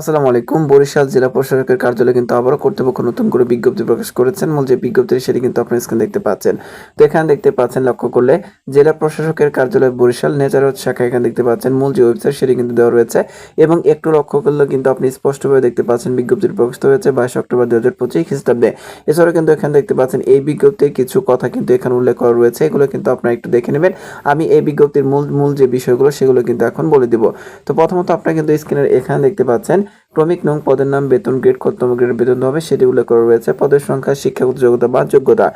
আসসালামু আলাইকুম। বরিশাল জেলা প্রশাসকের কার্যালয়ে কিন্তু আবারও কর্তৃপক্ষ নতুন করে বিজ্ঞপ্তি প্রকাশ করেছেন। মূল যে বিজ্ঞপ্তি সেটি কিন্তু আপনার স্ক্রিন দেখতে পাচ্ছেন। তো এখানে দেখতে পাচ্ছেন, লক্ষ্য করলে জেলা প্রশাসকের কার্যালয় বরিশাল নেচারত শাখা এখানে দেখতে পাচ্ছেন। মূল যে ওয়েবসাইট সেটি কিন্তু দেওয়া রয়েছে এবং একটু লক্ষ্য করলে কিন্তু আপনি স্পষ্টভাবে দেখতে পাচ্ছেন বিজ্ঞপ্তির প্রকাশিত হয়েছে বাইশ অক্টোবর দু হাজার পঁচিশ খ্রিস্টাব্দে। এছাড়াও কিন্তু এখানে দেখতে পাচ্ছেন, এই বিজ্ঞপ্তির কিছু কথা কিন্তু এখানে উল্লেখ করা রয়েছে। এগুলো কিন্তু আপনারা একটু দেখে নেবেন। আমি এই বিজ্ঞপ্তির মূল মূল যে বিষয়গুলো সেগুলো কিন্তু এখন বলে দিব। তো প্রথমত আপনারা কিন্তু স্ক্রিনের এখানে দেখতে পাচ্ছেন ক্রমিক নং পদের নাম বেতন, গ্রেড কতম গ্রেড বেতন হবে সেটি উল্লেখ করা রয়েছে। পদের সংখ্যা শিক্ষাগত যোগ্যতা বা যোগ্যতা।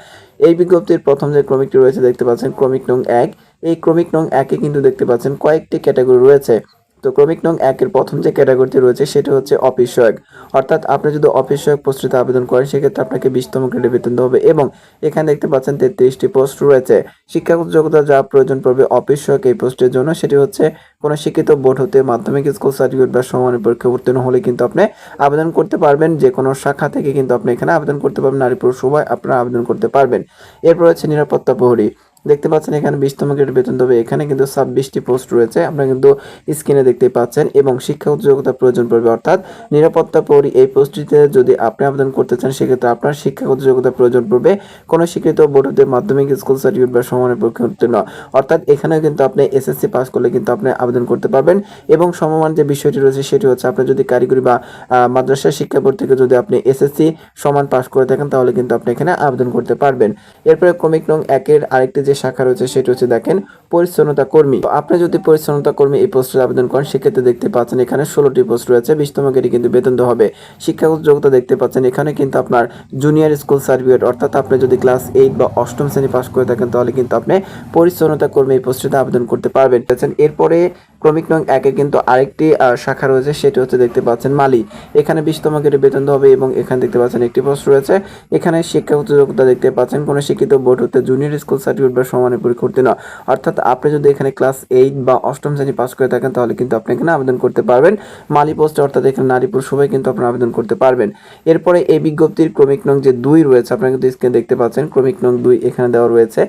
এই বিজ্ঞপ্তির প্রথম যে ক্রমিকটি রয়েছে দেখতে পাচ্ছেন ক্রমিক নং এক। এই ক্রমিক নং একে কিন্তু দেখতে পাচ্ছেন কয়েকটি ক্যাটাগরি রয়েছে। তো ক্রমিক নং একের প্রথম যে ক্যাটাগরিটি রয়েছে সেটা হচ্ছে অফিস সহায়ক। অর্থাৎ আপনি যদি অফিস সহায়ক পোস্টটিতে আবেদন করেন, সেক্ষেত্রে আপনাকে বিশতম গ্রেডে বেতন দেওয়া হবে এবং এখানে দেখতে পাচ্ছেন তেত্রিশটি পোস্ট রয়েছে। শিক্ষাগত যোগ্যতা যা প্রয়োজন পড়বে অফিস সহায়ক এই পোস্টের জন্য, সেটি হচ্ছে কোনো শিক্ষিত বোর্ড হতে মাধ্যমিক স্কুল সার্টিফিকেট বা সমানের পরীক্ষা উত্তীর্ণ হলে কিন্তু আপনি আবেদন করতে পারবেন। যে কোনো শাখা থেকে কিন্তু আপনি এখানে আবেদন করতে পারবেন। নারী পুরুষ উভয় আপনারা আবেদন করতে পারবেন। এরপর হচ্ছে নিরাপত্তা প্রহরী। দেখতে পাচ্ছেন এখানে বিশতম গ্রেড বেতন দেবে এখানে কিন্তু ছাব্বিশটি পোস্ট রয়েছে। আপনারা কিন্তু স্ক্রিনে দেখতে পাচ্ছেন এবং শিক্ষাগত যোগ্যতা প্রয়োজন পড়বে, অর্থাৎ নিরাপত্তা পরি এই পোস্টটিতে যদি আপনি আবেদন করতে চান, সেক্ষেত্রে আপনার শিক্ষাগত যোগ্যতা প্রয়োজন পড়বে কোনো স্বীকৃত বোর্ড হতে মাধ্যমিক, স্কুল সার্টিফিকেট বা সমানের পরীক্ষা উত্তীর্ণ। অর্থাৎ এখানে কিন্তু আপনি এসএসসি পাস করলে কিন্তু আপনি আবেদন করতে পারবেন এবং সমমান যে বিষয়টি রয়েছে, সেটি হচ্ছে আপনি যদি কারিগরি বা মাদ্রাসা শিক্ষা বোর্ড থেকে যদি আপনি এসএসসি সমান পাস করে থাকেন, তাহলে কিন্তু আপনি এখানে আবেদন করতে পারবেন। এরপরে ক্রমিক নং একের আরেকটি যে শাখা রয়েছে, সেটি হচ্ছে দেখেন পরিচ্ছন্নতা কর্মী। আপনি যদি পরিচ্ছন্নতা কর্মী এই পোস্টে আবেদন করেন, সেক্ষেত্রে দেখতে পাচ্ছেন এখানে ষোলোটি পোস্ট রয়েছে, বিশতম গ্রেডে কিন্তু বেতন হবে। শিক্ষাগত যোগ্যতা দেখতে পাচ্ছেন এখানে কিন্তু আপনার জুনিয়র স্কুল সার্টিফিকেট অর্থাৎ আপনি যদি ক্লাস এইট বা অষ্টম শ্রেণি পাস করে থাকেন, তাহলে কিন্তু আপনি পরিচ্ছন্নতা কর্মী এই পোস্টটিতে আবেদন করতে পারবেন। এরপরে ক্রমিক নং একে কিন্তু আরেকটি শাখা রয়েছে, সেটি হচ্ছে দেখতে পাচ্ছেন মালি। এখানে বিশতম গ্রেডে বেতন হবে এবং এখানে দেখতে পাচ্ছেন একটি পোস্ট রয়েছে। এখানে শিক্ষাগত যোগ্যতা দেখতে পাচ্ছেন, কোনো শিক্ষিত বোর্ড হতে জুনিয়র স্কুল সার্টিফিকেট সমানের পরীক্ষা উত্তীর্ণ অর্থাৎ আপনি যদি এখানে ক্লাস এইট বা অষ্টম শ্রেণি পাস করে থাকেন, তাহলে কিন্তু আপনি এখানে আবেদন করতে পারবেন। মালি পোস্টে অর্থাৎ এখানে নারী পুরুষ সবাই কিন্তু আপনারা আবেদন করতে পারবেন। এরপরে এই বিজ্ঞপ্তির ক্রমিক নং যে দুই রয়েছে, আপনারা কিন্তু স্ক্রিনে দেখতে পাচ্ছেন, ক্রমিক নং দুই এখানে দেওয়া রয়েছে।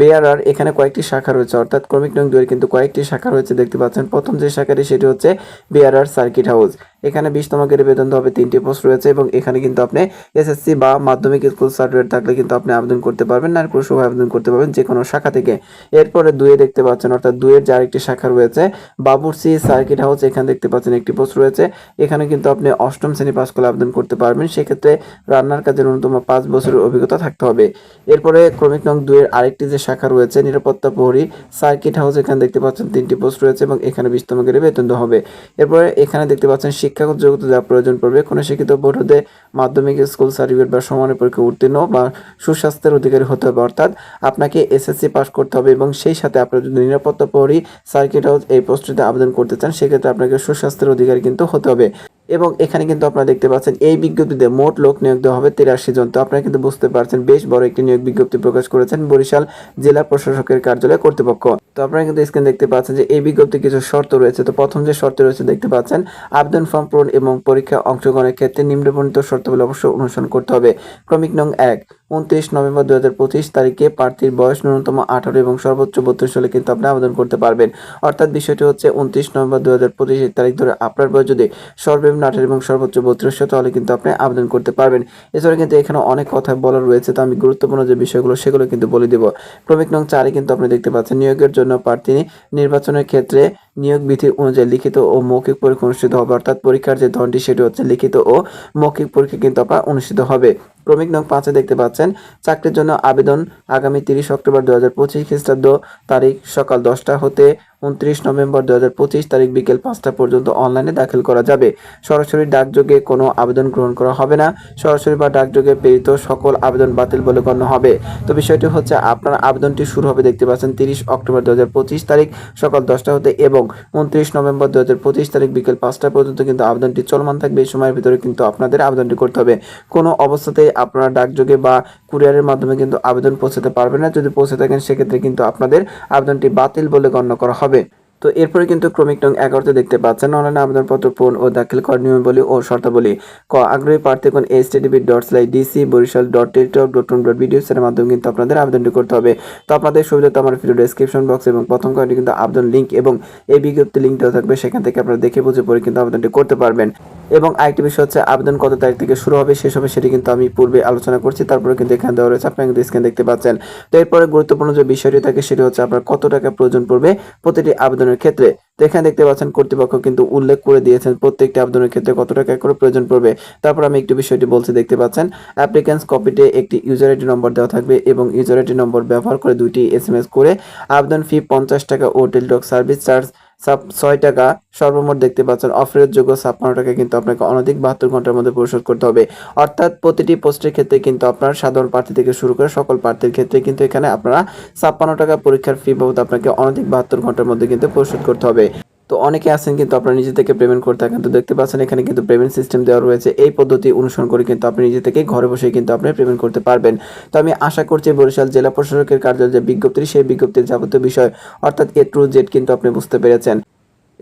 বেয়ারার এখানে কয়েকটি শাখা রয়েছে, অর্থাৎ ক্রমিক নং দুইয়ের কিন্তু কয়েকটি শাখা রয়েছে, দেখতে পাচ্ছেন। প্রথম যে শাখাটি, সেটি হচ্ছে বেয়ারার সার্কিট হাউস এখানে বিশতম গ্রেডে বেতন হবে তিনটি পোস্ট রয়েছে এবং এখানে কিন্তু আপনি এসএসসি বা মাধ্যমিক স্কুল সার্টিফিকেট থাকলে কিন্তু আপনি আবেদন করতে পারবেন নারী পুরুষ উভয় আবেদন করতে পারবেন যে কোনো শাখা থেকে। এরপরে দুয়ে দেখতে পাচ্ছেন, অর্থাৎ দুয়ের যে আরেকটি শাখা রয়েছে বাবুরসি সার্কিট হাউস এখানে দেখতে পাচ্ছেন একটি পোস্ট রয়েছে। এখানে কিন্তু আপনি অষ্টম শ্রেণি পাস করে আবেদন করতে পারবেন, সেক্ষেত্রে রান্নার কাজে ন্যূনতম পাঁচ বছরের অভিজ্ঞতা থাকতে হবে। এরপরে ক্রমিক নং দুয়ের আরেকটি যে শাখা রয়েছে, নিরাপত্তা প্রহরী সার্কিট হাউস এখানে দেখতে পাচ্ছেন তিনটি পোস্ট রয়েছে এবং এখানে বিশতম গ্রেডে বেতন হবে। এরপরে এখানে দেখতে পাচ্ছেন শিক্ষাগত যোগ্যতা যা প্রয়োজন পড়বে, কোনো শিক্ষিত বোর্ড হতে মাধ্যমিক স্কুল সার্টিফিকেট বা সমানের পরীক্ষা উত্তীর্ণ বা সুস্বাস্থ্যের অধিকারী হতে হবে। অর্থাৎ আপনাকে এসএসসি পাস করতে হবে এবং সেই সাথে আপনার যদি নিরাপত্তা প্রহরী সার্কিট হাউস এই পোস্টটিতে আবেদন করতে চান, সেক্ষেত্রে আপনাকে সুস্বাস্থ্যের অধিকারী কিন্তু হতে হবে। এবং এখানে কিন্তু আপনারা দেখতে পাচ্ছেন, এই বিজ্ঞপ্তিতে মোট লোক নিয়োগ দেওয়া হবে তিরাশি জন। তো আপনারা কিন্তু বুঝতে পারছেন, বেশ বড় একটি নিয়োগ বিজ্ঞপ্তি প্রকাশ করেছেন বরিশাল জেলা প্রশাসকের কার্যালয় কর্তৃপক্ষ। তো আপনারা কিন্তু স্ক্রিন দেখতে পাচ্ছেন যে এই বিজ্ঞপ্তি কিছু শর্ত রয়েছে। তো প্রথম যে শর্ত রয়েছে, দেখতে পাচ্ছেন, আবেদন ফর্ম পূরণ এবং পরীক্ষা অংশগ্রহণের ক্ষেত্রে নিম্নবর্ণিত শর্তগুলো অবশ্যই অনুসরণ করতে হবে। ক্রমিক নং এক উনত্রিশ নভেম্বর দু হাজার পঁচিশ তারিখে প্রার্থীর বয়স ন্যূনতম আঠারো এবং সর্বোচ্চ বত্রিশ হলে কিন্তু আপনি আবেদন করতে পারবেন। অর্থাৎ বিষয়টি হচ্ছে উনত্রিশ নভেম্বর দু হাজার পঁচিশ তারিখ ধরে আপনার বয়স যদি সর্বনিম্ন আঠারো এবং সর্বোচ্চ বত্রিশ তাহলে কিন্তু আপনি আবেদন করতে পারবেন। এছাড়া কিন্তু এখানে অনেক কথা বলা রয়েছে, তো আমি গুরুত্বপূর্ণ যে বিষয়গুলো, সেগুলো কিন্তু বলে দেব। ক্রমিক নং চারে কিন্তু আপনি দেখতে পাচ্ছেন, নিয়োগের জন্য প্রার্থী নির্বাচনের ক্ষেত্রে নিয়োগ বিধি অনুযায়ী লিখিত ও মৌখিক পরীক্ষা অনুষ্ঠিত হবে, অর্থাৎ পরীক্ষার যে ধনটি সেটি হচ্ছে লিখিত ও মৌখিক পরীক্ষা কিন্তু আপনার অনুষ্ঠিত হবে। ক্রমিক নং পাঁচে দেখতে পাচ্ছেন, চাকরির জন্য আবেদন আগামী তিরিশ অক্টোবর দু হাজার পঁচিশ খ্রিস্টাব্দ তারিখ সকাল দশটা হতে উনত্রিশ নভেম্বর দু হাজার পঁচিশ তারিখ বিকেল পাঁচটা পর্যন্ত অনলাইনে দাখিল করা যাবে। সরাসরি ডাকযোগে কোনো আবেদন গ্রহণ করা হবে না। সরাসরি বা ডাকযোগে প্রেরিত সকল আবেদন বাতিল বলে গণ্য হবে। তো বিষয়টি হচ্ছে, আপনার আবেদনটি শুরু হবে দেখতে পাচ্ছেন তিরিশ অক্টোবর দু হাজার পঁচিশ তারিখ সকাল দশটা হতে এবং উনত্রিশ নভেম্বর দু হাজার পঁচিশ তারিখ বিকেল পাঁচটা পর্যন্ত কিন্তু আবেদনটি চলমান থাকবে। এই সময়ের ভিতরে কিন্তু আপনাদের আবেদনটি করতে হবে। কোনো অবস্থাতেই আপনারা ডাকযোগে বা কুরিয়ারের মাধ্যমে কিন্তু আবেদন পৌঁছাতে পারবেন না। যদি পৌঁছে থাকেন, সেক্ষেত্রে কিন্তু আপনাদের আবেদনটি বাতিল বলে গণ্য করা হবে। sabe. তো এরপরে কিন্তু ক্রমিক নং এগারোতে দেখতে পাচ্ছেন, অনলাইনে আবেদনপত্র পূরণ ও দাখিল করার নিয়মাবলী ও শর্তাবলী। ক, আগ্রহী প্রার্থীগণ H TDB dot sly DC Barishal dot Teletalk dot com dot video এর মাধ্যমে কিন্তু আপনাদের আবেদনটি করতে হবে। তো আপনাদের সুবিধাতে আমার ভিডিও ডেসক্রিপশন বক্স এবং প্রথম কয়েকটি কিন্তু আবেদন লিঙ্ক এবং এই বিজ্ঞপ্তি লিঙ্ক দেওয়া থাকবে, সেখান থেকে আপনারা দেখে বুঝে পড়ে কিন্তু আবেদনটি করতে পারবেন। এবং আরেকটি বিষয় হচ্ছে, আবেদন কত তারিখ থেকে শুরু হবে, শেষ হবে সেটি কিন্তু আমি পূর্বে আলোচনা করছি তারপরে কিন্তু এখানে দেওয়া রয়েছে আপনারা কিন্তু স্ক্রিন দেখতে পাচ্ছেন। তো এরপরে গুরুত্বপূর্ণ যে বিষয়টি থাকে, সেটি হচ্ছে আপনার কত টাকা প্রয়োজন পড়বে, প্রতিটি আবেদনের ক্ষেত্রে। তো এখানে দেখতে পাচ্ছেন, কর্তৃপক্ষ কিন্তু উল্লেখ করে দিয়েছেন প্রত্যেকটি আবেদনের ক্ষেত্রে কত টাকা করে প্রয়োজন পড়বে। তারপর আমি একটু বিষয়টি বলছি, দেখতে পাচ্ছেন অ্যাপ্লিকেন্স কপিতে একটি ইউজার আইডি নম্বর দেওয়া থাকবে এবং ইউজার আইডি নম্বর ব্যবহার করে দুইটি এস করে আবেদন ফি পঞ্চাশ টাকা ও টেলিটক সার্ভিস চার্জ ছয় টাকা সর্বমোট দেখতে পাচ্ছেন। অফেরতযোগ্য যোগ্য ছাপ্পান্ন টাকা কিন্তু আপনাকে অনধিক বাহাত্তর ঘণ্টার মধ্যে পরিশোধ করতে হবে। অর্থাৎ প্রতিটি পোস্টের ক্ষেত্রে কিন্তু আপনার সাধারণ প্রার্থী থেকে শুরু করে সকল প্রার্থীর ক্ষেত্রে কিন্তু এখানে আপনারা ছাপ্পান্ন টাকা পরীক্ষার ফি বাবদ আপনাকে অনধিক বাহাত্তর ঘণ্টার মধ্যে কিন্তু পরিশোধ করতে হবে। তো অনেকে আছেন কিন্তু আপনারা নিজে থেকে পেমেন্ট করে থাকেন। তো দেখতে পাচ্ছেন এখানে কিন্তু পেমেন্ট সিস্টেম দেওয়া রয়েছে। এই পদ্ধতি অনুসরণ করে কিন্তু আপনি নিজে থেকে ঘরে বসে কিন্তু আপনি পেমেন্ট করতে পারবেন। তো আমি আশা করছি বরিশাল জেলা প্রশাসকের কার্যালয় যে বিজ্ঞপ্তি সেই বিজ্ঞপ্তির যাবতীয় বিষয় অর্থাৎ এ টু জেড কিন্তু আপনি বুঝতে পেরেছেন।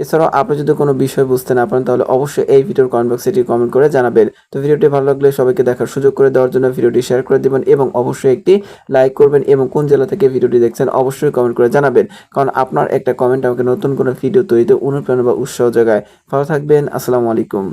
এছাড়াও আপনি যদি কোনো বিষয় বুঝতে না পারেন, তাহলে অবশ্যই এই ভিডিওর কমেন্ট বক্সে এটি কমেন্ট করে জানাবেন। তো ভিডিওটি ভালো লাগলে সবাইকে দেখার সুযোগ করে দেওয়ার জন্য ভিডিওটি শেয়ার করে দেবেন এবং অবশ্যই একটি লাইক করবেন এবং কোন জেলা থেকে ভিডিওটি দেখছেন অবশ্যই কমেন্ট করে জানাবেন। কারণ আপনার একটা কমেন্ট আমাকে নতুন কোনো ভিডিও তৈরিতে অনুপ্রেরণা বা উৎসাহ জায়গায় ভালো থাকবেন, আসসালামু আলাইকুম।